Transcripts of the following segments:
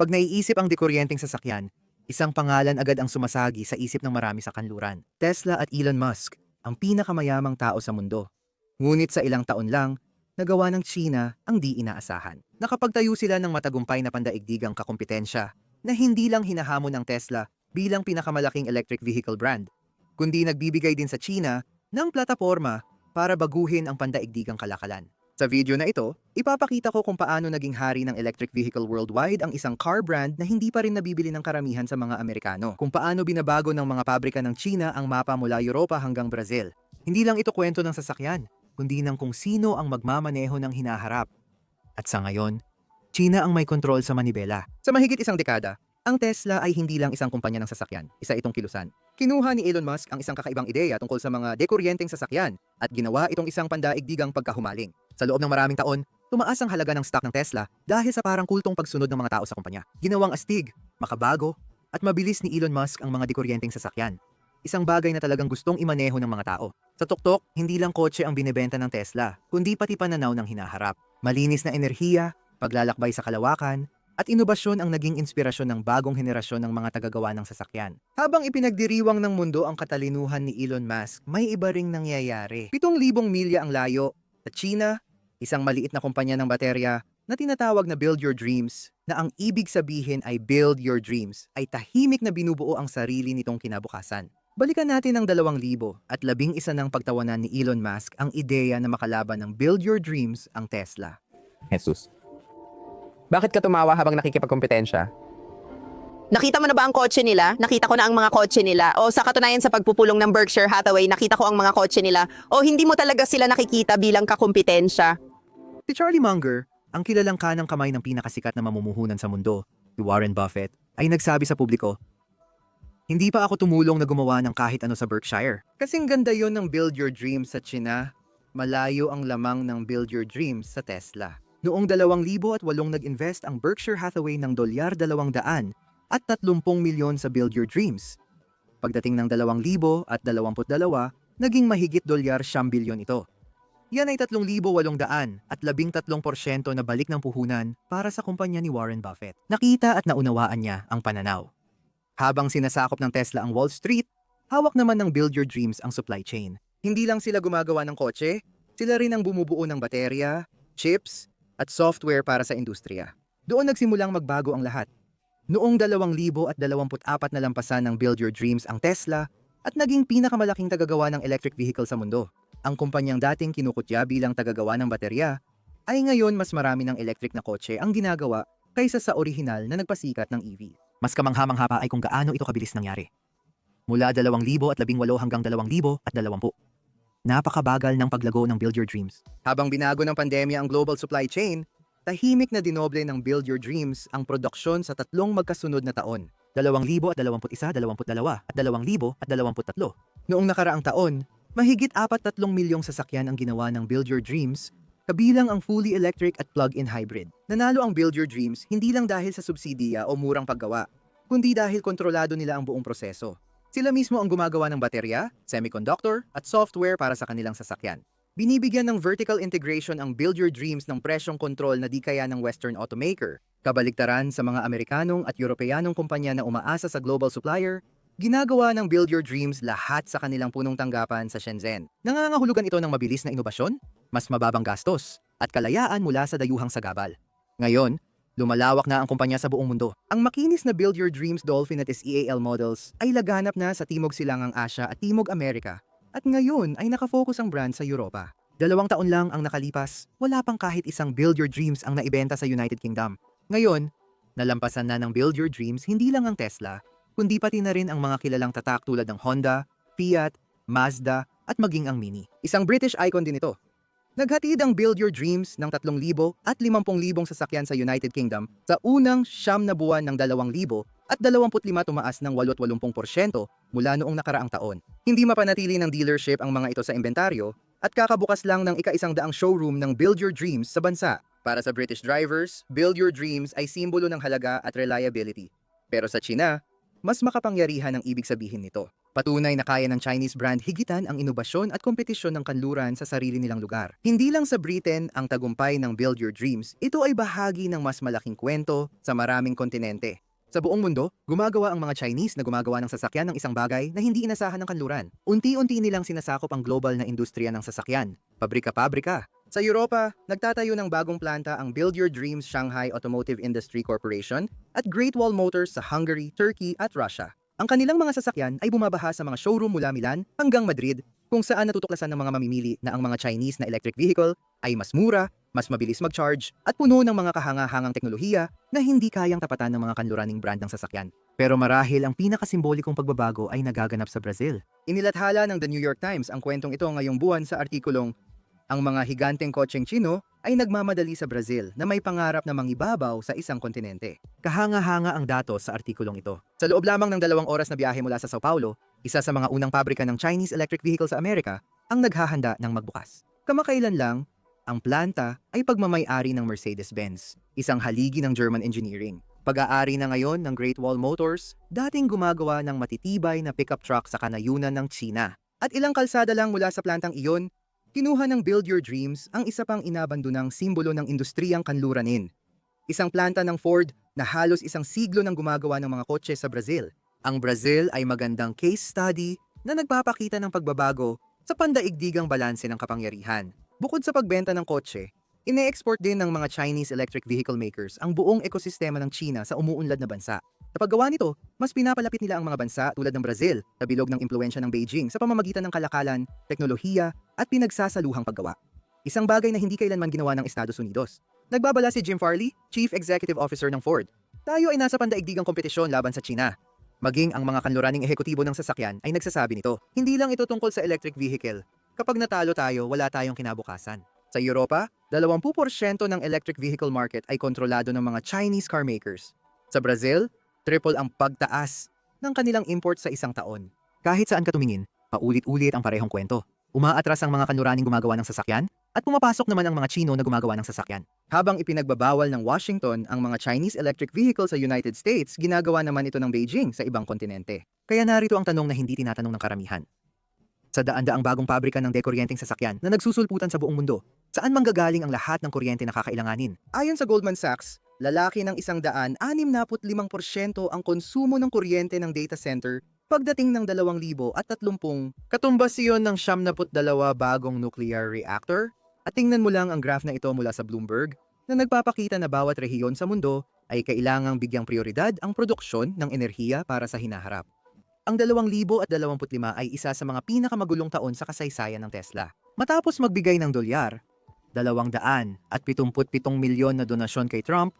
Pag naiisip ang dekuryenteng sasakyan, isang pangalan agad ang sumasagi sa isip ng marami sa kanluran. Tesla at Elon Musk, ang pinakamayamang tao sa mundo. Ngunit sa ilang taon lang, nagawa ng China ang di inaasahan. Nakapagtayo sila ng matagumpay na pandaigdigang kakompetensya na hindi lang hinahamon ng Tesla bilang pinakamalaking electric vehicle brand, kundi nagbibigay din sa China ng plataforma para baguhin ang pandaigdigang kalakalan. Sa video na ito, ipapakita ko kung paano naging hari ng electric vehicle worldwide ang isang car brand na hindi pa rin nabibili ng karamihan sa mga Amerikano. Kung paano binabago ng mga pabrika ng China ang mapa mula Europa hanggang Brazil. Hindi lang ito kwento ng sasakyan, kundi ng kung sino ang magmamaneho ng hinaharap. At sa ngayon, China ang may kontrol sa manibela. Sa mahigit isang dekada, ang Tesla ay hindi lang isang kumpanya ng sasakyan, isa itong kilusan. Kinuha ni Elon Musk ang isang kakaibang ideya tungkol sa mga dekuryenteng sasakyan at ginawa itong isang pandaigdigang pagkahumaling. Sa loob ng maraming taon, tumaas ang halaga ng stock ng Tesla dahil sa parang kultong pagsunod ng mga tao sa kumpanya. Ginawang astig, makabago, at mabilis ni Elon Musk ang mga dekuryenteng sasakyan. Isang bagay na talagang gustong imaneho ng mga tao. Sa tuktok, hindi lang kotse ang binebenta ng Tesla, kundi pati pananaw ng hinaharap. Malinis na enerhiya, paglalakbay sa kalawakan, at inobasyon ang naging inspirasyon ng bagong henerasyon ng mga tagagawa ng sasakyan. Habang ipinagdiriwang ng mundo ang katalinuhan ni Elon Musk, may iba ring nangyayari. 7,000 milya ang layo sa China, isang maliit na kumpanya ng baterya na tinatawag na Build Your Dreams, na ang ibig sabihin ay Build Your Dreams, ay tahimik na binubuo ang sarili nitong kinabukasan. Balikan natin ang 2,000 at labing isa ng pagtawanan ni Elon Musk ang ideya na makalaban ng Build Your Dreams ang Tesla. Jesus. Bakit ka tumawa habang nakikipagkompetensya? Nakita mo na ba ang kotse nila? Nakita ko na ang mga kotse nila. O sa katunayan sa pagpupulong ng Berkshire Hathaway, nakita ko ang mga kotse nila. O hindi mo talaga sila nakikita bilang kakumpetensya. Si Charlie Munger, ang kilalang kanang kamay ng pinakasikat na mamumuhunan sa mundo, si Warren Buffett, ay nagsabi sa publiko, Hindi pa ako tumulong na gumawa ng kahit ano sa Berkshire. Kasing ganda yon ng Build Your Dreams sa China, malayo ang lamang ng Build Your Dreams sa Tesla. Noong 2008 nag-invest ang Berkshire Hathaway ng dolyar 200 at 30 milyon sa Build Your Dreams. Pagdating ng 2022, naging mahigit dolyar 10 bilyon ito. Yan ay 3,800 at 13% na balik ng puhunan para sa kumpanya ni Warren Buffett. Nakita at naunawaan niya ang pananaw. Habang sinasakop ng Tesla ang Wall Street, hawak naman ng Build Your Dreams ang supply chain. Hindi lang sila gumagawa ng kotse, sila rin ang bumubuo ng baterya, chips, at software para sa industriya. Doon nagsimulang magbago ang lahat. Noong 2024 na lampasan ng Build Your Dreams ang Tesla at naging pinakamalaking tagagawa ng electric vehicle sa mundo. Ang kumpanyang dating kinukutya bilang tagagawa ng baterya ay ngayon mas marami ng electric na kotse ang ginagawa kaysa sa orihinal na nagpasikat ng EV. Mas kamangha-mangha pa ay kung gaano ito kabilis nangyari. Mula 2018 hanggang 2020. Napakabagal ng paglago ng Build Your Dreams. Habang binago ng pandemya ang global supply chain, tahimik na dinoble ng Build Your Dreams ang produksyon sa tatlong magkasunod na taon. 2021, 22, at 2023. Noong nakaraang taon, mahigit 4-3 milyong sasakyan ang ginawa ng Build Your Dreams, kabilang ang fully electric at plug-in hybrid. Nanalo ang Build Your Dreams hindi lang dahil sa subsidiya o murang paggawa, kundi dahil kontrolado nila ang buong proseso. Sila mismo ang gumagawa ng baterya, semiconductor, at software para sa kanilang sasakyan. Binibigyan ng vertical integration ang Build Your Dreams ng presyong kontrol na di kaya ng Western automaker. Kabaligtaran sa mga Amerikanong at Europeanong kumpanya na umaasa sa global supplier, ginagawa ng Build Your Dreams lahat sa kanilang punong tanggapan sa Shenzhen. Nangangahulugan ito ng mabilis na inobasyon, mas mababang gastos, at kalayaan mula sa dayuhang sagabal. Ngayon, Lumalawak na ang kumpanya sa buong mundo. Ang makinis na Build Your Dreams Dolphin at SEAL models ay laganap na sa Timog Silangang Asya at Timog Amerika at ngayon ay nakafocus ang brand sa Europa. Dalawang taon lang ang nakalipas, wala pang kahit isang Build Your Dreams ang naibenta sa United Kingdom. Ngayon, nalampasan na ng Build Your Dreams hindi lang ang Tesla, kundi pati na rin ang mga kilalang tatak tulad ng Honda, Fiat, Mazda at maging ang Mini. Isang British icon din ito Naghatid ang Build Your Dreams ng 3,000 at 50,000 sasakyan sa United Kingdom sa unang siyam na buwan ng 2,000 at 25 tumaas ng 88% mula noong nakaraang taon. Hindi mapanatili ng dealership ang mga ito sa inventaryo at kakabukas lang ng ika-isang daang showroom ng Build Your Dreams sa bansa. Para sa British drivers, Build Your Dreams ay simbolo ng halaga at reliability. Pero sa China, mas makapangyarihan ang ibig sabihin nito. Patunay na kaya ng Chinese brand higitan ang inobasyon at kompetisyon ng kanluran sa sarili nilang lugar. Hindi lang sa Britain ang tagumpay ng Build Your Dreams, ito ay bahagi ng mas malaking kwento sa maraming kontinente. Sa buong mundo, gumagawa ang mga Chinese na gumagawa ng sasakyan ng isang bagay na hindi inasahan ng kanluran. Unti-unti nilang sinasakop ang global na industriya ng sasakyan, pabrika-pabrika. Sa Europa, nagtatayo ng bagong planta ang Build Your Dreams Shanghai Automotive Industry Corporation at Great Wall Motors sa Hungary, Turkey at Russia. Ang kanilang mga sasakyan ay bumabaha sa mga showroom mula Milan hanggang Madrid kung saan natutuklasan ng mga mamimili na ang mga Chinese na electric vehicle ay mas mura, mas mabilis mag-charge at puno ng mga kahanga-hangang teknolohiya na hindi kayang tapatan ng mga kanluraning brand ng sasakyan. Pero marahil ang pinakasimbolikong pagbabago ay nagaganap sa Brazil. Inilathala ng The New York Times ang kwentong ito ngayong buwan sa artikulong ang mga higanteng kotseng Chino ay nagmamadali sa Brazil na may pangarap na mangibabaw sa isang kontinente. Kahanga-hanga ang datos sa artikulong ito. Sa loob lamang ng dalawang oras na biyahe mula sa Sao Paulo, isa sa mga unang pabrika ng Chinese electric vehicle sa Amerika ang naghahanda ng magbukas. Kamakailan lang, ang planta ay pagmamayari ng Mercedes-Benz, isang haligi ng German engineering. Pag-aari na ngayon ng Great Wall Motors, dating gumagawa ng matitibay na pickup truck sa kanayunan ng China. At ilang kalsada lang mula sa plantang iyon, Kinuha ng Build Your Dreams ang isa pang inabandonang simbolo ng industriyang kanluranin. Isang planta ng Ford na halos isang siglo nang gumagawa ng mga kotse sa Brazil. Ang Brazil ay magandang case study na nagpapakita ng pagbabago sa pandaigdigang balanse ng kapangyarihan. Bukod sa pagbenta ng kotse, ine-export din ng mga Chinese electric vehicle makers ang buong ekosistema ng China sa umuunlad na bansa. Sa paggawa nito, mas pinapalapit nila ang mga bansa tulad ng Brazil na bilog ng impluensya ng Beijing sa pamamagitan ng kalakalan, teknolohiya at pinagsasaluhang paggawa. Isang bagay na hindi kailanman ginawa ng Estados Unidos. Nagbabala si Jim Farley, Chief Executive Officer ng Ford. Tayo ay nasa pandaigdigang kompetisyon laban sa China. Maging ang mga kanluraning ehekutibo ng sasakyan ay nagsasabi nito. Hindi lang ito tungkol sa electric vehicle. Kapag natalo tayo, wala tayong kinabukasan. Sa Europa, 20% ng electric vehicle market ay kontrolado ng mga Chinese car makers. Sa Brazil, triple ang pagtaas ng kanilang import sa isang taon. Kahit saan ka tumingin, paulit-ulit ang parehong kwento. Umaatras ang mga kanluraning gumagawa ng sasakyan at pumapasok naman ang mga Chino na gumagawa ng sasakyan. Habang ipinagbabawal ng Washington ang mga Chinese electric vehicle sa United States, ginagawa naman ito ng Beijing sa ibang kontinente. Kaya narito ang tanong na hindi tinatanong ng karamihan. Sa daan-daang bagong pabrika ng dekuryenteng sasakyan na nagsusulputan sa buong mundo, saan manggagaling ang lahat ng kuryente na kakailanganin? Ayon sa Goldman Sachs, lalaki ng isang daan, 65% ang konsumo ng kuryente ng data center pagdating ng 2,030. Katumbas iyon ng 72 bagong nuclear reactor? At tingnan mo lang ang graph na ito mula sa Bloomberg na nagpapakita na bawat rehiyon sa mundo ay kailangang bigyang prioridad ang produksyon ng enerhiya para sa hinaharap. Ang 2025 ay isa sa mga pinakamagulong taon sa kasaysayan ng Tesla. Matapos magbigay ng dolyar, 277 milyon na donasyon kay Trump,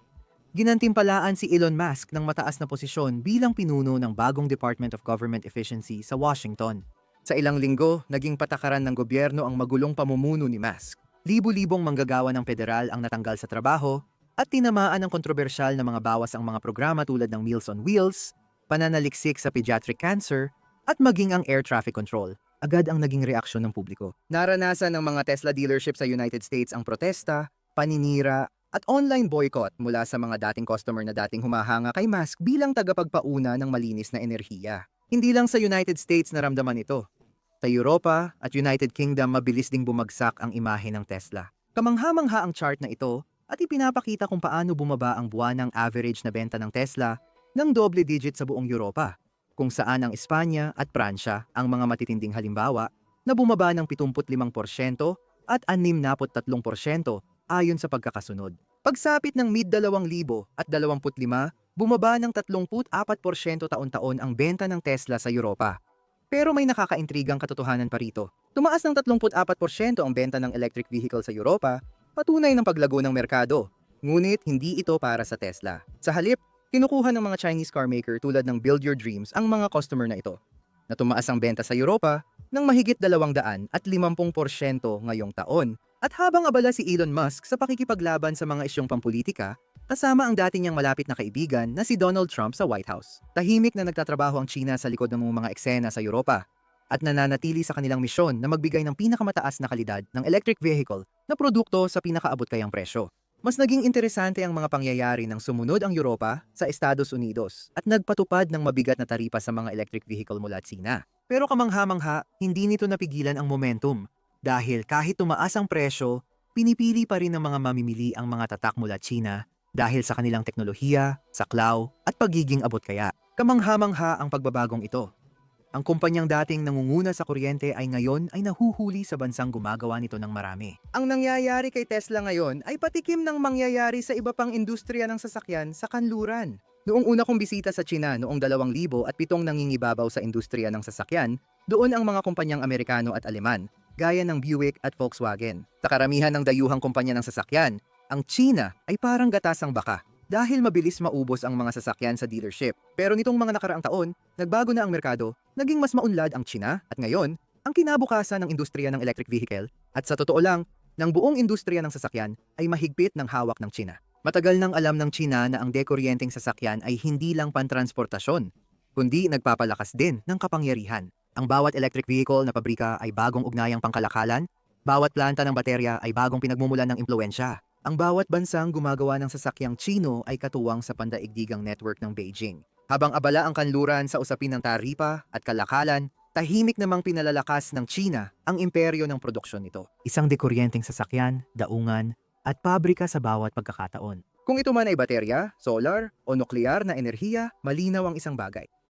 ginantimpalaan si Elon Musk ng mataas na posisyon bilang pinuno ng bagong Department of Government Efficiency sa Washington. Sa ilang linggo, naging patakaran ng gobyerno ang magulong pamumuno ni Musk. Libu-libong manggagawa ng federal ang natanggal sa trabaho at tinamaan ng kontrobersyal na mga bawas ang mga programa tulad ng Meals on Wheels, pananaliksik sa pediatric cancer, at maging ang air traffic control. Agad ang naging reaksyon ng publiko. Naranasan ng mga Tesla dealership sa United States ang protesta, paninira, at online boycott mula sa mga dating customer na dating humahanga kay Musk bilang tagapagpauna ng malinis na enerhiya. Hindi lang sa United States naramdaman ito. Sa Europa at United Kingdom mabilis ding bumagsak ang imahe ng Tesla. Kamangha-mangha ang chart na ito at ipinapakita kung paano bumaba ang buwanang average na benta ng Tesla ng doble digit sa buong Europa, kung saan ang Espanya at Pransya ang mga matitinding halimbawa na bumaba ng 75% at 63% ayon sa pagkakasunod. Pagsapit ng mid-2000 at 25, bumaba ng 34% taon-taon ang benta ng Tesla sa Europa. Pero may nakakaintrigang katotohanan pa rito. Tumaas ng 34% ang benta ng electric vehicle sa Europa, patunay ng paglago ng merkado. Ngunit hindi ito para sa Tesla. Sa halip, kinukuha ng mga Chinese car maker tulad ng Build Your Dreams ang mga customer na ito. Na tumaas ang benta sa Europa ng mahigit 200 at 50% ngayong taon. At habang abala si Elon Musk sa pakikipaglaban sa mga isyong pampolitika, kasama ang dati niyang malapit na kaibigan na si Donald Trump sa White House. Tahimik na nagtatrabaho ang China sa likod ng mga eksena sa Europa at nananatili sa kanilang misyon na magbigay ng pinakamataas na kalidad ng electric vehicle na produkto sa pinakaabot kayang presyo. Mas naging interesante ang mga pangyayari nang sumunod ang Europa sa Estados Unidos at nagpatupad ng mabigat na taripa sa mga electric vehicle mula China. Pero kamangha-mangha, hindi nito napigilan ang momentum dahil kahit tumaas ang presyo, pinipili pa rin ng mga mamimili ang mga tatak mula China dahil sa kanilang teknolohiya, saklaw at pagiging abot kaya. Kamangha-mangha ang pagbabagong ito. Ang kumpanyang dating nangunguna sa kuryente ay ngayon ay nahuhuli sa bansang gumagawa nito ng marami. Ang nangyayari kay Tesla ngayon ay patikim ng mangyayari sa iba pang industriya ng sasakyan sa kanluran. Noong una kong bisita sa China noong 2000 at pitong nangingibabaw sa industriya ng sasakyan, doon ang mga kumpanyang Amerikano at Aleman, gaya ng Buick at Volkswagen. Sa karamihan ng dayuhang kumpanya ng sasakyan, ang China ay parang gatasang baka dahil mabilis maubos ang mga sasakyan sa dealership. Pero nitong mga nakaraang taon, nagbago na ang merkado, naging mas maunlad ang China at ngayon, ang kinabukasan ng industriya ng electric vehicle at sa totoo lang, ng buong industriya ng sasakyan ay mahigpit ng hawak ng China. Matagal nang alam ng China na ang dekuryenteng sasakyan ay hindi lang pantransportasyon, kundi nagpapalakas din ng kapangyarihan. Ang bawat electric vehicle na pabrika ay bagong ugnayang pangkalakalan, bawat planta ng baterya ay bagong pinagmumulan ng impluensya. Ang bawat bansang gumagawa ng sasakyang Chino ay katuwang sa pandaigdigang network ng Beijing. Habang abala ang kanluran sa usapin ng taripa at kalakalan, tahimik namang pinalalakas ng China ang imperyo ng produksyon nito. Isang dekuryenteng sasakyan, daungan, at pabrika sa bawat pagkakataon. Kung ito man ay baterya, solar, o nuklear na enerhiya, malinaw ang isang bagay.